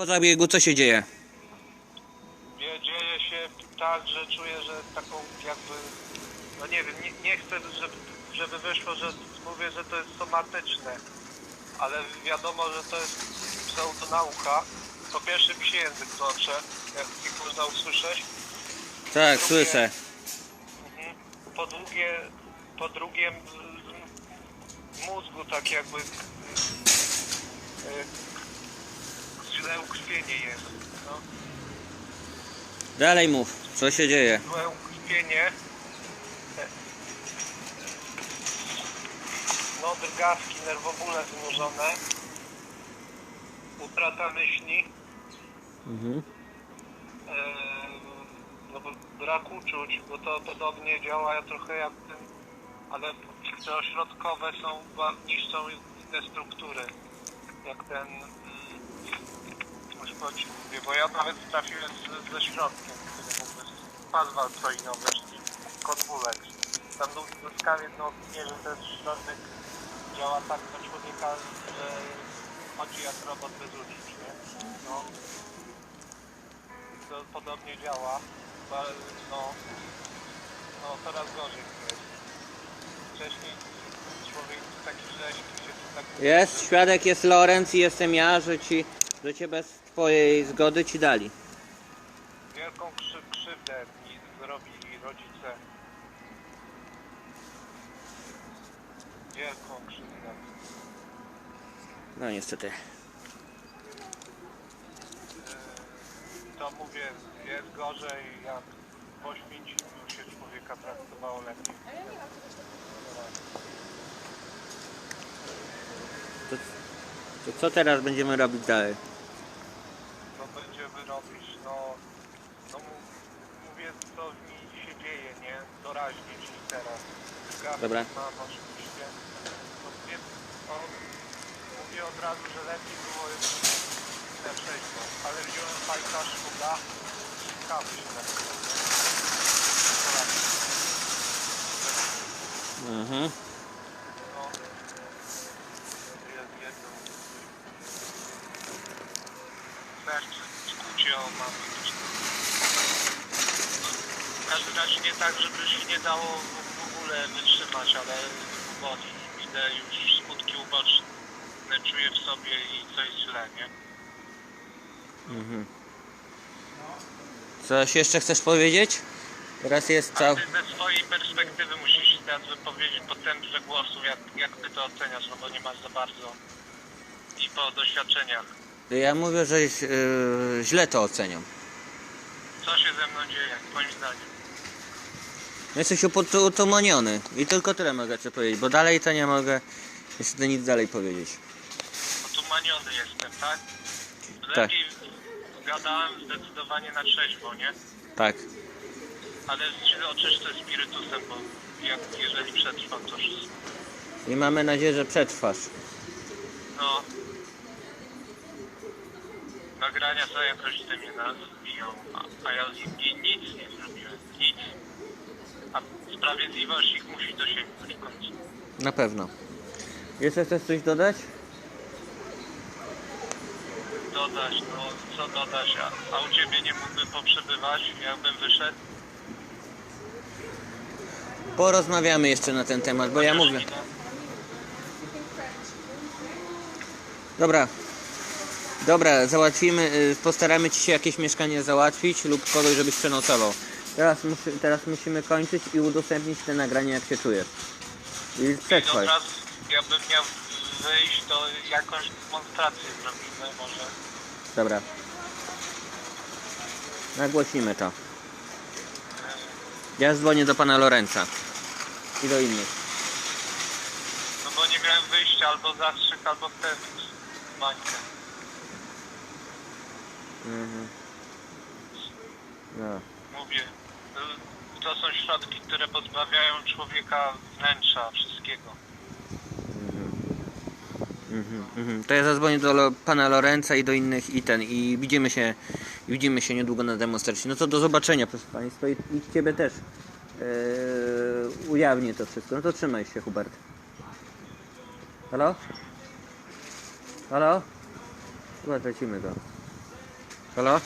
Po zabiegu co się dzieje? Dzie- Dzieje się tak, że czuję, że taką jakby, no nie wiem, nie, nie chcę, żeby, żeby wyszło, że mówię, że to jest somatyczne, ale wiadomo, że to jest pseudonauka. Po pierwsze mi się język toczy, jak można usłyszeć. Tak, Drugie- słyszę. Mhm. Po drugie, po drugie m- mózgu tak jakby y, źle ukrwienie jest. No. Dalej mów, co się dzieje? złe ukrwienie. No, drgawki, nerwobóle wynurzone. Utrata myśli. Mhm. Eee, no, bo brak uczuć, bo to podobnie działa trochę jak ten, ale te ośrodkowe są, niszczą te struktury. Jak ten, mówię, bo ja nawet trafiłem ze środkiem, który mógłby pas walcoinowy, czyli konwuleks. Tam uzyskałem jedną opinię, że ten środek działa tak na człowieka, że chodzi jak robot bez uczuć, nie? No. To podobnie działa, ba- no, no coraz gorzej jest. Wcześniej człowiek taki rzeźki się tak... Jest, świadek jest Lorenz i jestem ja, że ci, że cię bez twojej zgody ci dali. Wielką krzy, krzywdę mi zrobili rodzice. Wielką krzywdę. No niestety. Yy, To mówię, jest gorzej jak po święcimiu się człowieka traktowało lepiej. To, to co teraz będziemy robić dalej? Co będziemy robić? No, no mu- mówię co mi się dzieje, nie? Doraźnie, czyli teraz. Gaz Dobra. Oczywiście. No, mówię, mówię od razu, że lepiej było na trzeźwo, ale wziąłem fajka szluga i kawy się na Mhm. No, jest jedno. Też skucie o mamy. W każdym razie nie tak, żeby się nie dało w ogóle wytrzymać, ale boli. Widzę już skutki uboczne, czuję w sobie i coś źle, nie? Mhm. Coś jeszcze chcesz powiedzieć? Teraz jest A cał... ty ze swojej perspektywy musisz się teraz wypowiedzieć po temprze głosów, jak, jak ty to oceniasz, no bo nie masz za bardzo i po doświadczeniach. Ja mówię, że yy, źle to oceniam. Co się ze mną dzieje, moim zdaniem? Jesteś utumaniony i tylko tyle mogę ci powiedzieć, bo dalej to nie mogę jeszcze nic dalej powiedzieć. Otumaniony jestem, tak? Tak. Lepiej gadałem zdecydowanie na trzeźwo, nie? Tak. Ale czy oczyszczę spirytusem, bo jak, jeżeli przetrwam to wszystko. I mamy nadzieję, że przetrwasz. No. Nagrania za jakoś ty mnie nabiją, a, a ja z nic nie zrobiłem. Nic. A sprawiedliwość ich musi dosięgnąć w końcu. Na pewno. Jeszcze chcesz coś dodać? Dodać, no co dodać, a, a u ciebie nie mógłbym poprzebywać, jakbym wyszedł? Porozmawiamy jeszcze na ten temat, bo ja Chociaż mówię. Dobra. Dobra, załatwimy, y, postaramy ci się jakieś mieszkanie załatwić lub kogoś, żebyś przenocował. Teraz, musi, teraz musimy kończyć i udostępnić te nagrania, jak się czujesz. I I przetrwaj. razu, jakbym miał wyjść, to jakąś demonstrację zrobimy może. Dobra. Nagłośnimy to. Ja dzwonię do pana Lorenza. I do innych. No bo nie miałem wyjścia albo zastrzyk, albo wtedy mańkę. Mhm. No. Mówię, to są środki, które pozbawiają człowieka wnętrza, wszystkiego. Mhm, mhm. To ja zadzwonię do pana Lorenza i do innych i ten i widzimy się widzimy się niedługo na demonstracji. No to do zobaczenia proszę państwa i, i ciebie też yy, ujawnię to wszystko. No to trzymaj się Hubert. Halo? Halo? Chyba tracimy go. Halo?